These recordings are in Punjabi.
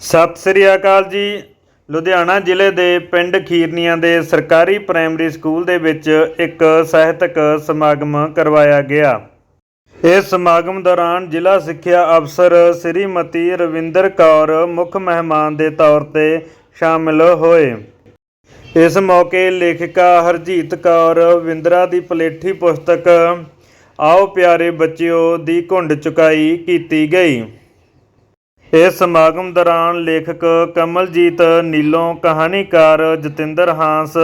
ਸਤਿ ਸ੍ਰੀ ਅਕਾਲ ਜੀ। ਲੁਧਿਆਣਾ ਜ਼ਿਲ੍ਹੇ ਦੇ ਪਿੰਡ ਖੀਰਨੀਆਂ ਦੇ ਸਰਕਾਰੀ ਪ੍ਰਾਇਮਰੀ ਸਕੂਲ ਦੇ ਵਿੱਚ ਇੱਕ ਸਾਹਿਤਕ ਸਮਾਗਮ ਕਰਵਾਇਆ ਗਿਆ। ਇਸ ਸਮਾਗਮ ਦੌਰਾਨ ਜ਼ਿਲ੍ਹਾ ਸਿੱਖਿਆ ਅਫਸਰ ਸ੍ਰੀਮਤੀ ਰਵਿੰਦਰ ਕੌਰ ਮੁੱਖ ਮਹਿਮਾਨ ਦੇ ਤੌਰ ਤੇ ਸ਼ਾਮਿਲ ਹੋਏ। ਇਸ ਮੌਕੇ ਲੇਖਿਕਾ ਹਰਜੀਤ ਕੌਰ ਵਿੰਦਰਾ ਦੀ ਪਲੇਠੀ ਪੁਸਤਕ ਆਓ ਪਿਆਰੇ ਬੱਚਿਓ ਦੀ ਘੁੰਡ ਚੁਕਾਈ ਕੀਤੀ ਗਈ। ਇਸ ਸਮਾਗਮ ਦੌਰਾਨ ਲੇਖਕ ਕਮਲਜੀਤ ਨੀਲੋਂ, ਕਹਾਣੀਕਾਰ ਜਤਿੰਦਰ ਹਾਂਸ,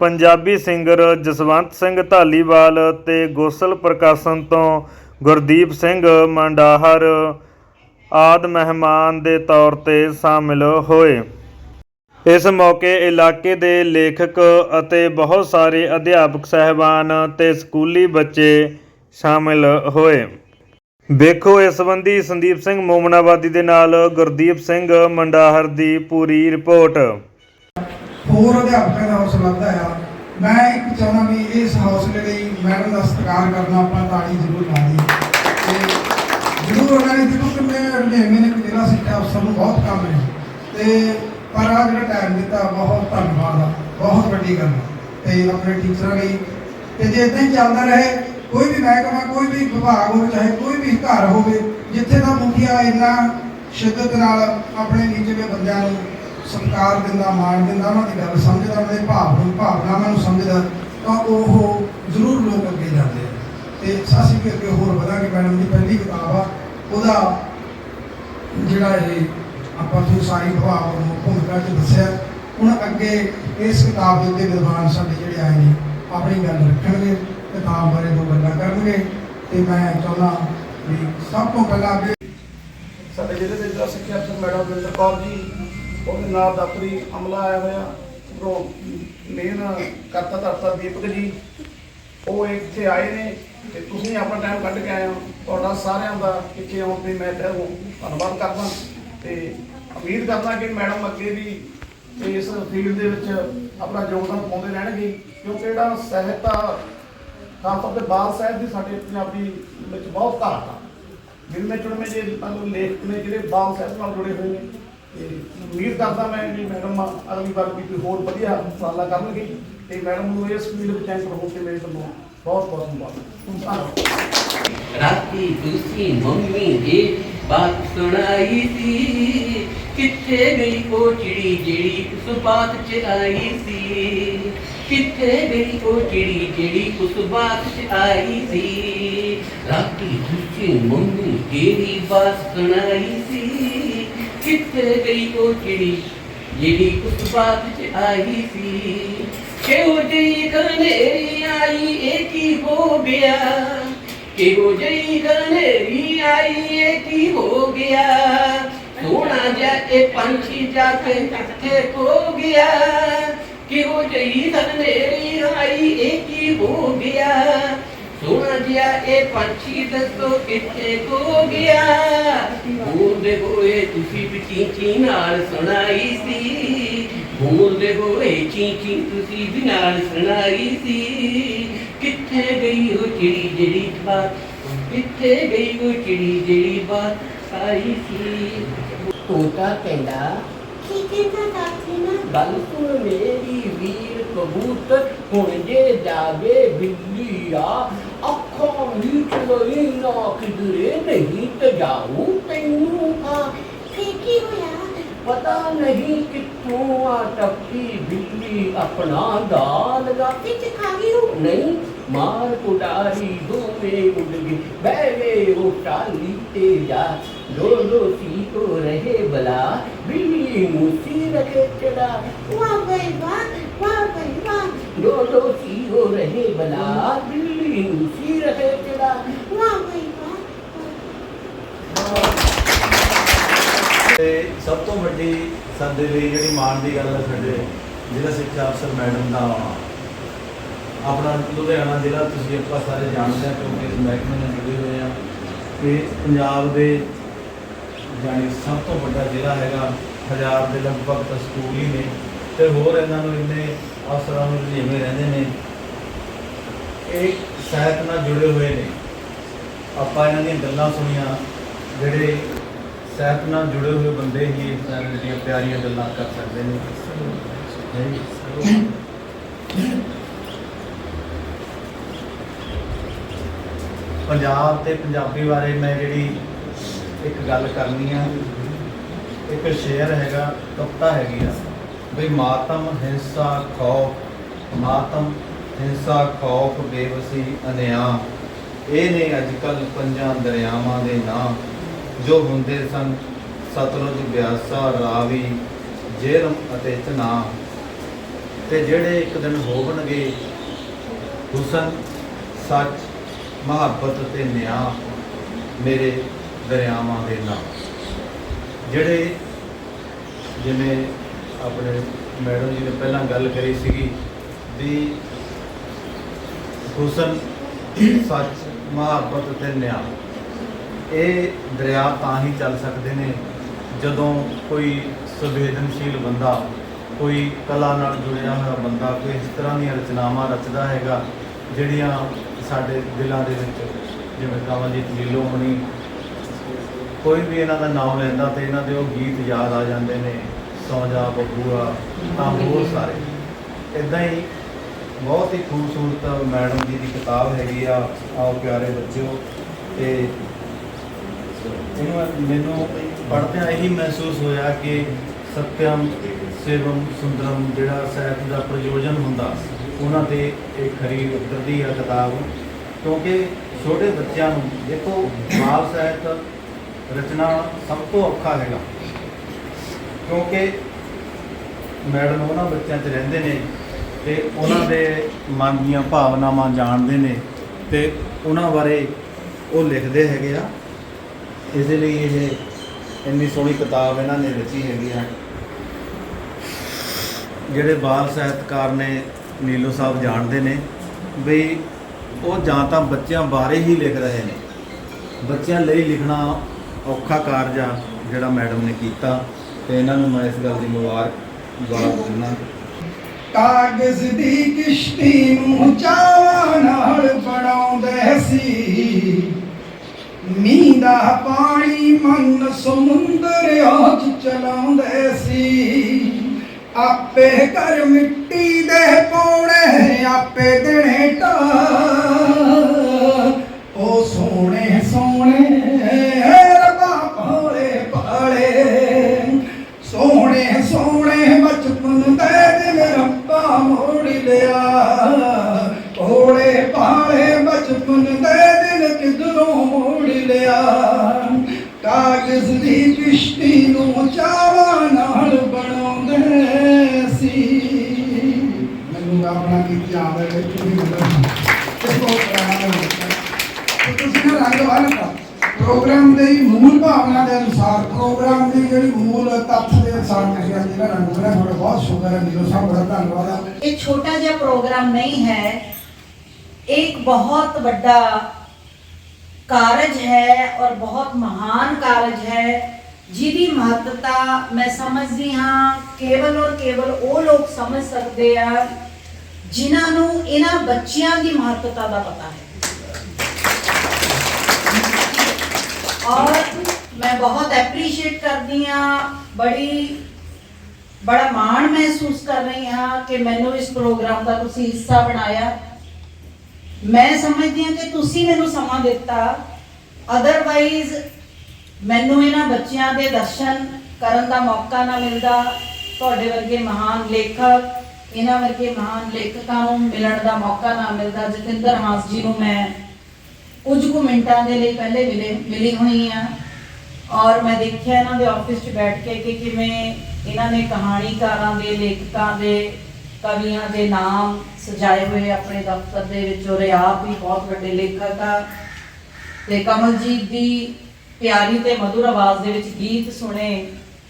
ਪੰਜਾਬੀ ਸਿੰਗਰ ਜਸਵੰਤ ਸਿੰਘ ਢਾਲੀਵਾਲ ਤੇ ਗੋਸਲ ਪ੍ਰਕਾਸ਼ਨ ਤੋਂ ਗੁਰਦੀਪ ਸਿੰਘ ਮੰਡਾਹਰ ਆਦ ਮਹਿਮਾਨ ਦੇ ਤੌਰ ਤੇ ਸ਼ਾਮਿਲ ਹੋਏ। ਇਸ ਮੌਕੇ ਇਲਾਕੇ ਦੇ ਲੇਖਕ ਅਤੇ ਬਹੁਤ ਸਾਰੇ ਅਧਿਆਪਕ ਸਹਿਬਾਨ ਤੇ ਸਕੂਲੀ ਬੱਚੇ ਸ਼ਾਮਿਲ ਹੋਏ। ਵੇਖੋ ਇਸ ਸੰਬੰਧੀ ਸੰਦੀਪ ਸਿੰਘ ਮੋਮਨਾਬਾਦੀ ਦੇ ਨਾਲ ਗੁਰਦੀਪ ਸਿੰਘ ਮੰਡਾਹਰ ਦੀ ਪੂਰੀ ਰਿਪੋਰਟ। ਹੋਰ ਅਧਿਆਪਕਾਂ ਦਾ ਹੌਸਲਾ ਵੱਧਦਾ ਮੈਂ ਇੱਕ ਚਾਹੁੰਦਾ ਵੀ ਇਸ ਹੌਸਲੇ ਲਈ ਮੈਡਮ ਦਾ ਸਤਿਕਾਰ ਕਰਨਾ ਆਪਾਂ ਤਾੜੀ ਜ਼ਰੂਰ ਲਾ ਦੀ ਜ਼ਰੂਰ ਉਹਨਾਂ ਨੇ ਦੇਖੋ ਕਿ ਮੈਂ ਰਣੇਵੇਂ ਜ਼ਿਲ੍ਹਾ ਸਿੱਖਿਆ ਅਫਸਰ ਨੂੰ ਬਹੁਤ ਕੰਮ ਹੈ ਤੇ ਪਰ ਆ ਜਿਹੜਾ ਟਾਈਮ ਦਿੱਤਾ, ਬਹੁਤ ਧੰਨਵਾਦ ਬਹੁਤ ਵੱਡੀ ਗੱਲ ਤੇ ਆਪਣੇ ਟੀਚਰਾਂ ਲਈ। ਤੇ ਜੇ ਇਦਾਂ ਹੀ ਚੱਲਦਾ ਰਹੇ ਕੋਈ ਵੀ ਮਹਿਕਮਾ, ਕੋਈ ਵੀ ਵਿਭਾਗ ਹੋਵੇ, ਚਾਹੇ ਕੋਈ ਵੀ ਘਰ ਹੋਵੇ, ਜਿੱਥੇ ਦਾ ਮੁਖੀਆ ਇੰਨਾ ਸ਼ਿੱਦਤ ਨਾਲ ਆਪਣੇ ਨੀਚੇ ਬੰਦਿਆਂ ਨੂੰ ਸਤਿਕਾਰ ਦਿੰਦਾ, ਮਾਣ ਦਿੰਦਾ, ਉਹਨਾਂ ਦੀ ਗੱਲ ਸਮਝਦਾ, ਉਹਨਾਂ ਦੇ ਭਾਵ ਨੂੰ, ਭਾਵਨਾਵਾਂ ਨੂੰ ਸਮਝਦਾ, ਤਾਂ ਉਹ ਜ਼ਰੂਰ ਲੋਕ ਅੱਗੇ ਜਾਂਦੇ ਆ। ਤੇ ਅਸੀਂ ਵੀ ਅੱਗੇ ਹੋਰ ਵਧਾਂਗੇ ਮੈਡਮ ਦੀ ਪਹਿਲੀ ਕਿਤਾਬ ਆ। ਉਹਦਾ ਜਿਹੜਾ ਇਹ ਆਪਾਂ ਤੁਹਾਨੂੰ ਸਾਰੀ ਭਾਵ ਨੂੰ ਭੂਮਿਕਾ ਚ ਦੱਸਿਆ। ਹੁਣ ਅੱਗੇ ਇਸ ਕਿਤਾਬ ਦੇ ਉੱਤੇ ਵਿਦਵਾਨ ਸਾਡੇ ਜਿਹੜੇ ਆਏ ਨੇ, ਆਪਣੀ ਗੱਲ ਰੱਖਣਗੇ। ਕਿਤਾਬ ਬਾਰੇ ਦੋ ਗੱਲਾਂ ਕਰਨਗੇ ਤੇ ਮੈਂ ਚਾਹੁੰਦਾ ਵੀ ਸਭ ਤੋਂ ਪਹਿਲਾਂ ਅੱਗੇ ਸਾਡੇ ਜ਼ਿਲ੍ਹੇ ਦੇ ਜਿਹੜਾ ਸਿੱਖਿਆ ਅਫਸਰ ਮੈਡਮ ਵਿੰਦਰ ਕੌਰ ਜੀ, ਉਹਦੇ ਨਾਲ ਦਫ਼ਤਰੀ ਅਮਲਾ ਆਇਆ ਹੋਇਆ, ਉਪਰੋਂ ਮੇਨ ਕਰਤਾ ਧਰਤਾ ਦੀਪਕ ਜੀ, ਉਹ ਇੱਥੇ ਆਏ ਨੇ ਤੇ ਤੁਸੀਂ ਆਪਣਾ ਟਾਈਮ ਕੱਢ ਕੇ ਆਏ ਹੋ। ਤੁਹਾਡਾ ਸਾਰਿਆਂ ਦਾ ਇੱਥੇ ਆਉਣ ਤੇ ਮੈਂ ਤਹਿ ਧੰਨਵਾਦ ਕਰਦਾ ਤੇ ਉਮੀਦ ਕਰਦਾ ਕਿ ਮੈਡਮ ਅੱਗੇ ਵੀ ਇਸ ਫੀਲਡ ਦੇ ਵਿੱਚ ਆਪਣਾ ਯੋਗਦਾਨ ਪਾਉਂਦੇ ਰਹਿਣਗੇ, ਕਿਉਂਕਿ ਜਿਹੜਾ ਸਾਹਿਤ ਖਾਸ ਤੌਰ ਤੇ ਬਾਲ ਸਾਹਿਤ ਦੀ ਸਾਡੇ ਪੰਜਾਬੀ ਵਿੱਚ ਬਹੁਤ ਘਾਟ ਆ। ਜਿਨਮੇ ਚੁਣਮੇ ਜੇ ਤੁਹਾਨੂੰ ਲੇਖਕ ਨੇ ਜਿਹੜੇ ਬਾਲ ਸਾਹਿਤ ਨਾਲ ਜੁੜੇ ਹੋਏ ਨੇ, ਤੇ ਉਮੀਦ ਕਰਦਾ ਮੈਂ ਕਿ ਮੈਡਮ ਅਗਲੀ ਵਾਰ ਵੀ ਕੋਈ ਹੋਰ ਵਧੀਆ ਉਪਰਾਲਾ ਕਰਨਗੇ। ਤੇ ਮੈਡਮ ਨੂੰ ਇਸ ਫੀਲਡ ਵਿੱਚ ਐਂਟਰ ਹੋ ਕੇ ਮੇਰੇ ਵੱਲੋਂ ਬਹੁਤ ਬਹੁਤ ਧੰਨਵਾਦ। ਰਾਤੀ ਤੁਸੀਂ ਮੰਮੀ ਦੀ ਬਾਤ ਸੁਣਾਈ ਸੀ, ਕਿੱਥੇ ਗਈ ਉਹ ਚਿੜੀ ਜਿਹੜੀ ਉਸ ਬਾਤ 'ਚ ਆਈ ਸੀ? ਕਿੱਥੇ ਗਈ ਉਹ ਚਿੜੀ ਜਿਹੜੀ ਉਸ ਬਾਤ 'ਚ ਆਈ ਸੀ ਰਾਤੀ ਤੁਸੀਂ ਮੰਮੀ ਦੀ ਬਾਤ ਸੁਣਾਈ ਸੀ ਕਿੱਥੇ ਗਈ ਉਹ ਚਿੜੀ ਜਿਹੜੀ ਉਸ ਬਾਤ 'ਚ ਆਈ ਸੀ ਕਿਉਂ ਜਈ ਕਨੇਰੀ ਆਈ ਇਹ ਕੀ ਹੋ ਗਿਆ ਕਿਹੋ ਜਈ ਗਨੇਰੀ ਆਈ ਇਹ ਕੀ ਕਿਹੋ ਜਈ ਗਨੇਰੀ ਆਈ, ਇਹ ਕੀ ਹੋ ਗਿਆ? ਸੋਹਣਾ ਜਿਹਾ ਇਹ ਪੰਛੀ ਦੱਸੋ ਕਿੱਥੇ ਖੋ ਗਿਆ? ਬੋਲਦੇ ਹੋਏ ਤੁਸੀਂ ਵੀ ਚੀਂ ਨਾਲ ਸੁਣਾਈ ਸੀ। ਬੋਲਦੇ ਹੋਏ ਚੀਂ ਤੁਸੀਂ ਵੀ ਨਾਲ ਸੁਣਾਈ ਸੀ। ਕਿੱਥੇ ਗਈ ਉਹ ਚਿੜੀ ਜਿਹੜੀ ਬਾਤ ਕਿੱਥੇ ਗਈ ਉਹ ਚਿੜੀ ਜਿਹੜੀ ਬਾਤ ਆਈ ਸੀ। ਤੋਤਾ ਕਹਿੰਦਾ ਕੀ ਕਹਿੰਦਾ ਦਾਦੀ ਨਾ ਗੱਲ ਸੁਣ ਮੇਰੀ ਵੀਰ ਕਬੂਤਰ ਹੁਣ ਜੇ ਜਾਵੇ ਬਿੱਲੀਆ ਅੱਖਾਂ ਮੀਟ ਲਈ ਨਾ ਕਿਧਰੇ ਨਹੀਂ ਤੇ ਜਾਊ ਤੈਨੂੰ ਆ ਫੇਰ ਕੀ ਹੋਇਆ ਪਤਾ ਨਹੀਂ ਕਿੱਥੋਂ ਆ ਟੱਪੀ ਬਿੱਲੀ ਆਪਣਾ ਦਾਲ ਗਾ ਵਿੱਚ ਖਾ ਬਲਾ ਬਿੱਲੀ ਮੁਸੀ ਰਖੇ ਚੜਾ। ਵਾਹ ਬਈ ਵਾਹ ਵਾਹ ਬਈ ਵਾਹ। ਲੋ ਲੋ ਸੀ ਹੋ ਰਹੇ ਬਲਾ ਬਿੱਲੀ ਮੁਸੀ ਰਖੇ ਚੜਾ। ਵਾਹ ਬਈ ਵਾਹ। ਤੇ ਸਭ ਤੋਂ ਵੱਡੀ ਸਾਡੇ ਲਈ ਜਿਹੜੀ ਮਾਣ ਦੀ ਗੱਲ ਹੈ ਸਾਡੇ ਜ਼ਿਲ੍ਹਾ ਸਿੱਖਿਆ ਅਫਸਰ ਮੈਡਮ ਦਾ ਆਉਣਾ ਆਪਣਾ ਲੁਧਿਆਣਾ ਜ਼ਿਲ੍ਹਾ ਤੁਸੀਂ ਆਪਾਂ ਸਾਰੇ ਜਾਣਦੇ ਆ ਕਿਉਂਕਿ ਇਸ ਮਹਿਕਮੇ ਨਾਲ ਜੁੜੇ ਹੋਏ ਆ। ਤੇ ਪੰਜਾਬ ਦੇ ਜਾਨੀ ਸਭ ਤੋਂ ਵੱਡਾ ਜ਼ਿਲ੍ਹਾ ਹੈਗਾ ਹਜ਼ਾਰ ਦੇ ਲਗਭਗ ਤਾਂ ਸਕੂਲ ਹੀ ਨੇ ਤੇ ਹੋਰ ਇਹਨਾਂ ਨੂੰ ਇੰਨੇ ਅਫਸਰਾਂ ਨੂੰ ਜਿਵੇਂ ਰਹਿੰਦੇ ਨੇ, ਇਹ ਸਾਹਿਤ ਨਾਲ ਜੁੜੇ ਹੋਏ ਨੇ। ਆਪਾਂ ਇਹਨਾਂ ਦੀਆਂ ਗੱਲਾਂ ਸੁਣੀਆਂ, ਜਿਹੜੇ ਸਾਹਿਤ ਨਾਲ ਜੁੜੇ ਹੋਏ ਬੰਦੇ ਹੀ ਇਸ ਤਰ੍ਹਾਂ ਦੀਆਂ ਪਿਆਰੀਆਂ ਗੱਲਾਂ ਕਰ ਸਕਦੇ ਨੇ। ਪੰਜਾਬ ਤੇ ਪੰਜਾਬੀ ਬਾਰੇ ਮੈਂ ਜਿਹੜੀ ਇੱਕ ਗੱਲ ਕਰਨੀ ਆ। ਇੱਕ ਸ਼ੇਅਰ ਹੈਗਾ ਕਵਿਤਾ ਹੈਗੀ ਆ। ਵੀ ਮਾਤਮ ਹਿੰਸਾ ਖੌਫ, ਮਾਤਮ ਹਿੰਸਾ ਖੌਫ ਬੇਵਸੀ ਅਨਿਆਂ ਇਹ ਨੇ ਅੱਜ ਕੱਲ ਪੰਜਾਂ ਦਰਿਆਵਾਂ ਦੇ ਨਾਂ ਜੋ ਹੁੰਦੇ ਸਨ ਸਤਲੁਜ, ਬਿਆਸਾ, ਰਾਵੀ ਜੇਰਮ ਅਤੇ ਚਨਾ ਤੇ ਜਿਹੜੇ ਇੱਕ ਦਿਨ ਹੋਵਣਗੇ, ਹੁਸਨ, ਸੱਚ, ਮੁਹੱਬਤ ਤੇ ਨਿਆਂ, ਮੇਰੇ ਦਰਿਆਵਾਂ ਦੇ ਨਾਂ ਜਿਹੜੇ ਜਿਵੇਂ ਆਪਣੇ ਮੈਡਮ ਜੀ ਨੇ ਪਹਿਲਾਂ ਗੱਲ ਕਰੀ ਸੀਗੀ ਵੀ ਹੁਸਨ ਸੱਚ ਮੁਹੱਬਤ ਤੇ ਨਿਆਂ। ਇਹ ਦਰਿਆ ਤਾਂ ਹੀ ਚੱਲ ਸਕਦੇ ਨੇ ਜਦੋਂ ਕੋਈ ਸੰਵੇਦਨਸ਼ੀਲ ਬੰਦਾ, ਕੋਈ ਕਲਾ ਨਾਲ ਜੁੜਿਆ ਹੋਇਆ ਬੰਦਾ ਕੋਈ ਇਸ ਤਰ੍ਹਾਂ ਦੀਆਂ ਰਚਨਾਵਾਂ ਰਚਦਾ ਹੈਗਾ, ਜਿਹੜੀਆਂ ਸਾਡੇ ਦਿਲਾਂ ਦੇ ਵਿੱਚ ਜਿਵੇਂ ਕਮਲਜੀਤ ਨੀਲੋਮਣੀ ਕੋਈ ਵੀ ਇਹਨਾਂ ਦਾ ਨਾਮ ਲੈਂਦਾ ਤੇ ਇਹਨਾਂ ਦੇ ਉਹ ਗੀਤ ਯਾਦ ਆ ਜਾਂਦੇ ਨੇ ਸੌ ਜਾ ਬੱਬੂਆ ਤਾਂ ਹੋਰ ਸਾਰੇ। ਇਦਾਂ ਹੀ ਬਹੁਤ ਹੀ ਖੂਬਸੂਰਤ ਮੈਡਮ ਜੀ ਦੀ ਕਿਤਾਬ ਹੈਗੀ ਆ ਆਓ ਪਿਆਰੇ ਬੱਚਿਓ ਤੇ ਇਹਨੂੰ ਮੈਨੂੰ ਪੜ੍ਹਦਿਆਂ ਇਹੀ ਮਹਿਸੂਸ ਹੋਇਆ ਕਿ ਸਤਿਅਮ ਸੇਵਮ ਸੁੰਦਰਮ ਜਿਹੜਾ ਸਾਹਿਤ ਦਾ ਪ੍ਰਯੋਜਨ ਹੁੰਦਾ ਉਹਨਾਂ ਤੇ ਇਹ ਖਰੀ ਉਤਰਦੀ ਹੈ ਕਿਤਾਬ। ਕਿਉਂਕਿ ਛੋਟੇ ਬੱਚਿਆਂ ਨੂੰ ਦੇਖੋ ਬਾਲ ਸਾਹਿਤ ਰਚਨਾ ਸਭ ਤੋਂ ਔਖਾ ਹੈਗਾ। ਕਿਉਂਕਿ ਮੈਡਮ ਉਹਨਾਂ ਬੱਚਿਆਂ 'ਚ ਰਹਿੰਦੇ ਨੇ ਤੇ ਉਹਨਾਂ ਦੇ ਮਨ ਦੀਆਂ ਭਾਵਨਾਵਾਂ ਜਾਣਦੇ ਨੇ ਤੇ ਉਹਨਾਂ ਬਾਰੇ ਉਹ ਲਿਖਦੇ ਹੈਗੇ ਆ। ਇਸ ਦੇ ਲਈ ਇਹ ਇੰਨੀ ਸੋਹਣੀ ਕਿਤਾਬ ਇਹਨਾਂ ਨੇ ਰਚੀ ਹੈਗੀ ਆ। ਜਿਹੜੇ ਬਾਲ ਸਾਹਿਤਕਾਰ ਨੇ ਨੀਲੋ ਸਾਹਿਬ ਜਾਣਦੇ ਨੇ ਵੀ ਉਹ ਜਾਂ ਤਾਂ ਬੱਚਿਆਂ ਬਾਰੇ ਹੀ ਲਿਖ ਰਹੇ ਨੇ। ਬੱਚਿਆਂ ਲਈ ਲਿਖਣਾ ਔਖਾ ਕਾਰਜ ਆ ਜਿਹੜਾ ਮੈਡਮ ਨੇ ਕੀਤਾ ਤੇ ਇਹਨਾਂ ਨੂੰ ਮੈਂ ਇਸ ਗੱਲ ਦੀ ਮੁਬਾਰਕਬਾਦ ਦਿੰਦਾ। ਕਾਗਜ਼ ਦੀ ਕਿਸ਼ਤੀ ਨੂੰ ਚਾਵਾਂ ਨਾਲ ਬਣਾਉਂਦੇ ਸੀ। ਮੀਂਹ ਦਾ ਪਾਣੀ ਮਨ ਸਮੁੰਦਰ ਚ ਚਲਾਉਂਦੇ ਸੀ। ਆਪੇ ਘਰ ਮਿੱਟੀ ਦੇ ਪੌੜੇ, ਆਪੇ ਦੇਣੇ ਢਾ ਅਸਲੀ ਕਿਸ਼ਤੀ ਨੂੰ ਚਾਰਾਂ ਨਾਲ ਬਣਾਉਂਦੇ ਸੀ। ਮੈਨੂੰ ਆਪਣਾ ਗੀਤ ਯਾਦ ਹੈ ਤੁਸੀਂ ਤੁਸੀਂ ਨਾ ਰੰਗ ਪ੍ਰੋਗਰਾਮ ਦੇ ਮੂਲ ਭਾਵਨਾ ਦੇ ਅਨੁਸਾਰ, ਪ੍ਰੋਗਰਾਮ ਦੀ ਜਿਹੜੀ ਮੂਲ ਤੱਥ ਦੇ ਅਨੁਸਾਰ ਕਰਿਆ ਜਿਹੜਾ ਰੰਗ ਬਣਾ ਤੁਹਾਡਾ ਬਹੁਤ ਸ਼ੁਕਰ ਹੈ ਨੀਲੋ ਸਾਹਿਬ ਬੜਾ ਧੰਨਵਾਦ ਇਹ ਛੋਟਾ ਜਿਹਾ ਪ੍ਰੋਗਰਾਮ ਨਹੀਂ ਹੈ। ਇੱਕ ਬਹੁਤ ਵੱਡਾ ਕਾਰਜ ਹੈ ਔਰ ਬਹੁਤ ਮਹਾਨ ਕਾਰਜ ਹੈ। ਜਿਹਦੀ ਮਹੱਤਤਾ ਮੈਂ ਸਮਝਦੀ ਹਾਂ, ਕੇਵਲ ਔਰ ਕੇਵਲ ਉਹ ਲੋਕ ਸਮਝ ਸਕਦੇ ਆ, ਜਿਨ੍ਹਾਂ ਨੂੰ ਇਹਨਾਂ ਬੱਚਿਆਂ ਦੀ ਮਹੱਤਤਾ ਦਾ ਪਤਾ ਹੈ। ਔਰ ਮੈਂ ਬਹੁਤ ਐਪਰੀਸ਼ੀਏਟ ਕਰਦੀ ਆ ਬੜੀ, ਬੜਾ ਮਾਣ ਮਹਿਸੂਸ ਕਰ ਰਹੀ ਹਾਂ ਕਿ ਮੈਨੂੰ ਇਸ ਪ੍ਰੋਗਰਾਮ ਦਾ ਤੁਸੀਂ ਹਿੱਸਾ ਬਣਾਇਆ। ਮੈਂ ਸਮਝਦੀ ਹਾਂ ਕਿ ਤੁਸੀਂ ਮੈਨੂੰ ਸਮਾਂ ਦਿੱਤਾ। ਅਦਰਵਾਈਜ਼ ਮੈਨੂੰ ਇਹਨਾਂ ਬੱਚਿਆਂ ਦੇ ਦਰਸ਼ਨ ਕਰਨ ਦਾ ਮੌਕਾ ਨਾ ਮਿਲਦਾ। ਤੁਹਾਡੇ ਵਰਗੇ ਮਹਾਨ ਲੇਖਕ, ਇਹਨਾਂ ਵਰਗੇ ਮਹਾਨ ਲੇਖਕਾਂ ਨੂੰ ਮਿਲਣ ਦਾ ਮੌਕਾ ਨਾ ਮਿਲਦਾ। ਜਤਿੰਦਰ ਹਾਸ ਜੀ ਨੂੰ ਮੈਂ ਕੁਝ ਕੁ ਮਿੰਟਾਂ ਦੇ ਲਈ ਪਹਿਲੇ ਮਿਲੇ, ਮਿਲੀ ਹੋਈ ਆ ਔਰ ਮੈਂ ਦੇਖਿਆ ਇਹਨਾਂ ਦੇ ਆਫਿਸ 'ਚ ਬੈਠ ਕੇ ਕਿ ਕਿਵੇਂ ਇਹਨਾਂ ਨੇ ਕਹਾਣੀਕਾਰਾਂ ਦੇ, ਲੇਖਕਾਂ ਦੇ ਕਵੀਆਂ ਦੇ ਨਾਮ ਸਜਾਏ ਹੋਏ ਆਪਣੇ ਦਫ਼ਤਰ ਦੇ ਵਿੱਚ ਔਰ ਆਪ ਵੀ ਬਹੁਤ ਵੱਡੇ ਲੇਖਕ ਆ। ਤੇ ਕਮਲਜੀਤ ਦੀ ਪਿਆਰੀ ਤੇ ਮధుਰ ਆਵਾਜ਼ ਦੇ ਵਿੱਚ ਗੀਤ ਸੁਣੇ।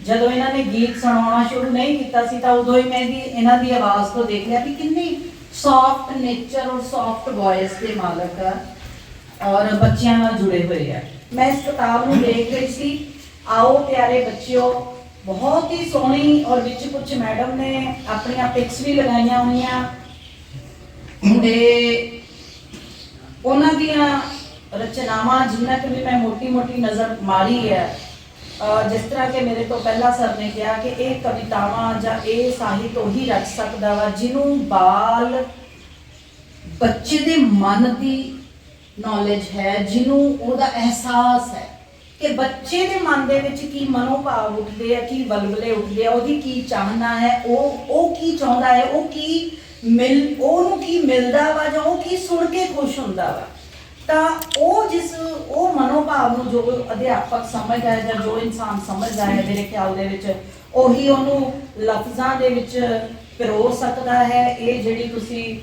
ਜਦੋਂ ਇਹਨਾਂ ਨੇ ਗੀਤ ਸੁਣਾਉਣਾ ਸ਼ੁਰੂ ਨਹੀਂ ਕੀਤਾ ਸੀ, ਤਾਂ ਉਦੋਂ ਹੀ ਮੈਂ ਇਹਦੀ ਇਹਨਾਂ ਦੀ ਆਵਾਜ਼ ਤੋਂ ਦੇਖ ਲਿਆ ਕਿ ਕਿੰਨੀ ਸੌਫਟ ਨੇਚਰ ਔਰ ਸੌਫਟ ਵੌਇਸ ਦੇ ਮਾਲਕ ਆ ਔਰ ਬੱਚਿਆਂ ਨਾਲ ਜੁੜੇ ਹੋਏ ਆ। ਮੈਂ ਇਸ ਕਿਤਾਬ ਨੂੰ ਦੇਖ ਰਹੀ ਸੀ। ਆਓ ਪਿਆਰੇ ਬੱਚਿਓ ਬਹੁਤ ਹੀ ਸੋਹਣੀ ਔਰ ਵਿੱਚ ਕੁਝ ਮੈਡਮ ਨੇ ਆਪਣੀਆਂ ਪਿਕਸ ਵੀ ਲਗਾਈਆਂ ਹੋਈਆਂ ਤੇ ਉਹਨਾਂ ਦੀਆਂ ਰਚਨਾਵਾਂ ਜਿੰਨਾ ਕਿ ਵੀ ਮੈਂ ਮੋਟੀ ਮੋਟੀ ਨਜ਼ਰ ਮਾਰੀ ਹੈ ਜਿਸ ਤਰ੍ਹਾਂ ਕਿ ਮੇਰੇ ਤੋਂ ਪਹਿਲਾਂ ਸਰ ਨੇ ਕਿਹਾ ਕਿ ਇਹ ਕਵਿਤਾਵਾਂ ਜਾਂ ਇਹ ਸਾਹਿਤ ਉਹੀ ਰਚ ਸਕਦਾ ਵਾ ਜਿਹਨੂੰ ਬਾਲ ਬੱਚੇ ਦੇ ਮਨ ਦੀ ਨੌਲੇਜ ਹੈ, ਜਿਹਨੂੰ ਉਹਦਾ ਅਹਿਸਾਸ ਹੈ। ਕਿ ਬੱਚੇ ਦੇ ਮਨ ਦੇ ਵਿੱਚ ਕੀ ਮਨੋਭਾਵ ਉੱਠਦੇ ਆ, ਕੀ ਬਲਬਲੇ ਉੱਠਦੇ ਆ, ਉਹਦੀ ਕੀ ਚਾਹਨਾ ਹੈ, ਉਹ ਉਹ ਕੀ ਚਾਹੁੰਦਾ ਹੈ, ਉਹ ਕੀ ਮਿਲ, ਉਹਨੂੰ ਕੀ ਮਿਲਦਾ ਵਾ ਜਾਂ ਉਹ ਕੀ ਸੁਣ ਕੇ ਖੁਸ਼ ਹੁੰਦਾ ਵਾ। ਤਾਂ ਉਹ ਜਿਸ, ਉਹ ਮਨੋਭਾਵ ਨੂੰ ਜੋ ਅਧਿਆਪਕ ਸਮਝਦਾ ਹੈ ਜਾਂ ਜੋ ਇਨਸਾਨ ਸਮਝਦਾ ਹੈ, ਮੇਰੇ ਖਿਆਲ ਦੇ ਵਿੱਚ ਉਹੀ ਉਹਨੂੰ ਲਫ਼ਜ਼ਾਂ ਦੇ ਵਿੱਚ ਪਿਰੋ ਸਕਦਾ ਹੈ। ਇਹ ਜਿਹੜੀ ਤੁਸੀਂ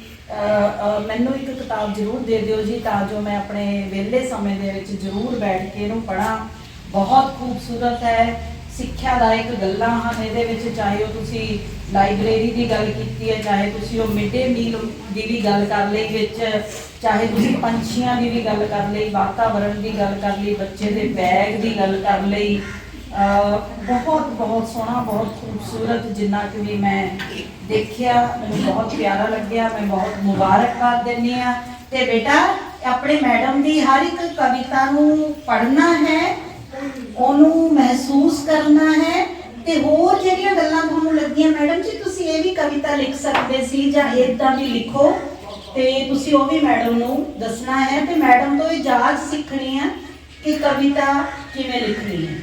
ਮੈਨੂੰ ਇੱਕ ਕਿਤਾਬ ਜ਼ਰੂਰ ਦੇ ਦਿਓ ਜੀ ਤਾਂ ਜੋ ਮੈਂ ਆਪਣੇ ਵਿਹਲੇ ਸਮੇਂ ਦੇ ਵਿੱਚ ਜ਼ਰੂਰ ਬੈਠ ਕੇ ਇਹਨੂੰ ਪੜਾਂ ਬਹੁਤ ਖੂਬਸੂਰਤ ਹੈ, ਸਿੱਖਿਆਦਾਇਕ ਗੱਲਾਂ ਹਨ ਇਹਦੇ ਵਿੱਚ, ਚਾਹੇ ਉਹ ਤੁਸੀਂ ਲਾਇਬ੍ਰੇਰੀ ਦੀ ਗੱਲ ਕੀਤੀ ਹੈ, ਚਾਹੇ ਤੁਸੀਂ ਉਹ ਮਿਡ ਡੇ ਮੀਲ ਦੀ ਵੀ ਗੱਲ ਕਰ ਲਈ ਵਿੱਚ, ਚਾਹੇ ਤੁਸੀਂ ਪੰਛੀਆਂ ਦੀ ਵੀ ਗੱਲ ਕਰ ਲਈ ਵਾਤਾਵਰਣ ਦੀ ਗੱਲ ਕਰ ਲਈ, ਬੱਚੇ ਦੇ ਬੈਗ ਦੀ ਗੱਲ ਕਰ ਲਈ ਬਹੁਤ ਬਹੁਤ ਸੋਹਣਾ, ਬਹੁਤ ਖੂਬਸੂਰਤ ਜਿੰਨਾ ਕਿ ਵੀ ਮੈਂ ਦੇਖਿਆ, ਮੈਨੂੰ ਬਹੁਤ ਪਿਆਰਾ ਲੱਗਿਆ, ਮੈਂ ਬਹੁਤ ਮੁਬਾਰਕਬਾਦ ਦਿੰਦੀ ਆ ਤੇ ਬੇਟਾ, ਆਪਣੇ ਮੈਡਮ ਦੀ ਹਰ ਇੱਕ ਕਵਿਤਾ ਨੂੰ ਪੜ੍ਹਨਾ ਹੈ, ਉਹਨੂੰ ਮਹਿਸੂਸ ਕਰਨਾ ਹੈ, ਤੇ ਹੋਰ ਜਿਹੜੀਆਂ ਗੱਲਾਂ ਤੁਹਾਨੂੰ ਲੱਗੀਆਂ, ਮੈਡਮ ਜੀ, ਤੁਸੀਂ ਇਹ ਵੀ ਕਵਿਤਾ ਲਿਖ ਸਕਦੇ ਸੀ ਜਾਂ ਇਦਾਂ ਦੀ ਲਿਖੋ, ਤੇ ਤੁਸੀਂ ਉਹ ਵੀ ਮੈਡਮ ਨੂੰ ਦੱਸਣਾ ਹੈ। ਤੇ ਮੈਡਮ ਤੋਂ ਇਹ ਸਿੱਖਣੀ ਹੈ ਕਿ ਕਵਿਤਾ ਕਿਵੇਂ ਲਿਖਣੀ ਹੈ।